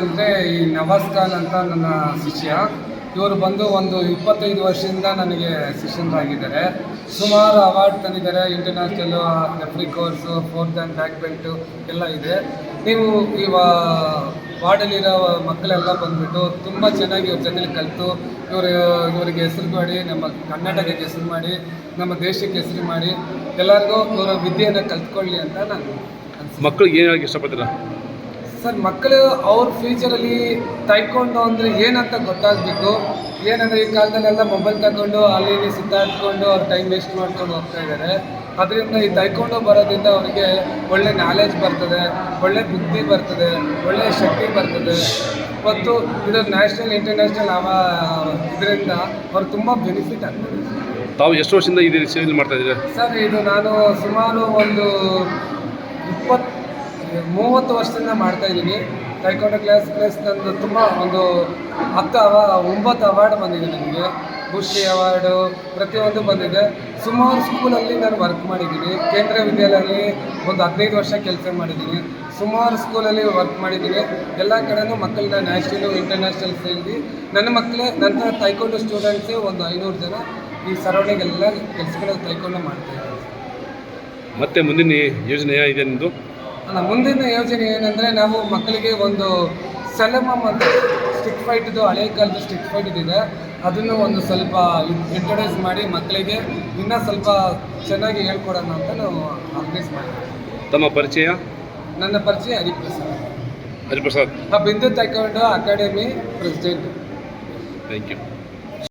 ಅಂದರೆ ಈ ನವಾಜ್ ಖಾನ್ ಅಂತ ನನ್ನ ಶಿಷ್ಯ. ಇವರು ಬಂದು ಒಂದು ಇಪ್ಪತ್ತೈದು ವರ್ಷದಿಂದ ನನಗೆ ಶಿಷ್ಯನಾಗಿದ್ದಾರೆ ಸುಮಾರು ಅವಾರ್ಡ್ ತಂದಿದ್ದಾರೆ. International referee course fourth and black belt ಎಲ್ಲ ಇದೆ. ನೀವು ಈ ವಾ- ವಾರ್ಡಲ್ಲಿರೋ ಮಕ್ಕಳೆಲ್ಲ ಬಂದುಬಿಟ್ಟು ತುಂಬ ಚೆನ್ನಾಗಿ ಇವ್ರ ಜೊತೆಲಿ ಕಲಿತು, ಇವರು, ಇವರಿಗೆ ಹೆಸರು ಮಾಡಿ, ನಮ್ಮ ಕರ್ನಾಟಕಕ್ಕೆ ಹೆಸರು ಮಾಡಿ, ನಮ್ಮ ದೇಶಕ್ಕೆ ಹೆಸರು ಮಾಡಿ, ಎಲ್ಲರಿಗೂ ಇವರ ವಿದ್ಯೆಯನ್ನು ಕಲ್ತ್ಕೊಳ್ಳಿ ಅಂತ ನಾನು ಮಕ್ಕಳಿಗೆ ಏನಾಗಿ ಇಷ್ಟಪಡ್ತೀರಾ? ಸರ್ ಮಕ್ಕಳು ಅವ್ರ ಫ್ಯೂಚರಲ್ಲಿ ತೈಕೊಂಡು ಅಂದರೆ ಏನಂತ ಗೊತ್ತಾಗಬೇಕು? ಏನಂದರೆ ಈ ಕಾಲದಲ್ಲೆಲ್ಲ ಮೊಬೈಲ್ ತಗೊಂಡು ಅಲ್ಲಿ ಇಲ್ಲಿ ಸುತ್ತಾಡ್ಕೊಂಡು ಅವ್ರ ಟೈಮ್ ವೇಸ್ಟ್ ಮಾಡ್ಕೊಂಡು ಹೋಗ್ತಾ ಇದ್ದಾರೆ ಅದರಿಂದ ಈ ತೈಕೊಂಡು ಬರೋದ್ರಿಂದ ಅವರಿಗೆ ಒಳ್ಳೆ ನಾಲೆಜ್ ಬರ್ತದೆ ಒಳ್ಳೆ ಬುದ್ಧಿ ಬರ್ತದೆ ಒಳ್ಳೆ ಶಕ್ತಿ ಬರ್ತದೆ. ಮತ್ತು ಇದು ನ್ಯಾಷನಲ್ ಇಂಟರ್ನ್ಯಾಷನಲ್ ಅವ ಇದರಿಂದ ಅವ್ರು ತುಂಬ ಬೆನಿಫಿಟ್ ಆಗ್ತದೆ ತಾವು ಎಷ್ಟು ವರ್ಷದಿಂದ ಇದೇ ಸೇವೆ ಮಾಡ್ತಾ ಇದ್ದೀರಾ? ಸರ್ ಇದು ನಾನು ಸುಮಾರು ಒಂದು ಇಪ್ಪತ್ತು ಮೂವತ್ತು ವರ್ಷದಿಂದ ಮಾಡ್ತಾ ಇದ್ದೀನಿ ತೈಕೊಂಡ ಕ್ಲಾಸ್ ಪ್ಲಸ್ ನಂದು ತುಂಬ ಒಂದು ಹತ್ತು ಅವ, ಒಂಬತ್ತು ಅವಾರ್ಡ್ ಬಂದಿದೆ ನನಗೆ ಬುಷಿ ಅವಾರ್ಡು ಪ್ರತಿಯೊಂದು ಬಂದಿದೆ. ಸುಮಾರು ಸ್ಕೂಲಲ್ಲಿ ನಾನು ವರ್ಕ್ ಮಾಡಿದ್ದೀನಿ. ಕೇಂದ್ರ ವಿದ್ಯಾಲಯದಲ್ಲಿ ಒಂದು ಹದಿನೈದು ವರ್ಷ ಕೆಲಸ ಮಾಡಿದ್ದೀನಿ. ಸುಮಾರು ಸ್ಕೂಲಲ್ಲಿ ವರ್ಕ್ ಮಾಡಿದ್ದೀನಿ. ಎಲ್ಲ ಕಡೆನೂ ಮಕ್ಕಳನ್ನ ನ್ಯಾಷನಲ್ ಇಂಟರ್ನ್ಯಾಷನಲ್ ಸೇರಿ ನನ್ನ ಮಕ್ಕಳೇ ನಂತರ ತೈಕೊಂಡು ಸ್ಟೂಡೆಂಟ್ಸೇ ಒಂದು ಐನೂರು ಜನ ಈ ಸರೌಂಡಿಂಗ್ ಎಲ್ಲ ಕೆಲಸಗಳು ತೈಕೊಂಡು ಮಾಡ್ತಾ ಇದ್ದಾರೆ. ಮತ್ತೆ ಮುಂದಿನ ಯೋಜನೆ ಇದೆ ನಿಮ್ಮದು ಅಲ್ಲ ಮುಂದಿನ ಯೋಜನೆ ಏನಂದರೆ ನಾವು ಮಕ್ಕಳಿಗೆ ಒಂದು ಸೆಲೆಮಮ್ ಅಂತ ಸ್ಟಿಕ್ ಫೈಟ್ದು ಹಳೆ ಕಾಲದ ಸ್ಟಿಕ್ ಫೈಟ್ ಇದೆ ಅದನ್ನು ಒಂದು ಸ್ವಲ್ಪ ಇಂಟ್ರೊಡ್ಯೂಸ್ ಮಾಡಿ ಮಕ್ಕಳಿಗೆ ಇನ್ನೂ ಸ್ವಲ್ಪ ಚೆನ್ನಾಗಿ ಹೇಳ್ಕೊಡೋಣ ಅಂತ ನಾವು ಆರ್ಗನೈಸ್ ಮಾಡಿದ್ವಿ ತಮ್ಮ ಪರಿಚಯ? ನನ್ನ ಪರಿಚಯ Hariprasad. Hariprasad. Bindu taekwondo academy president thank you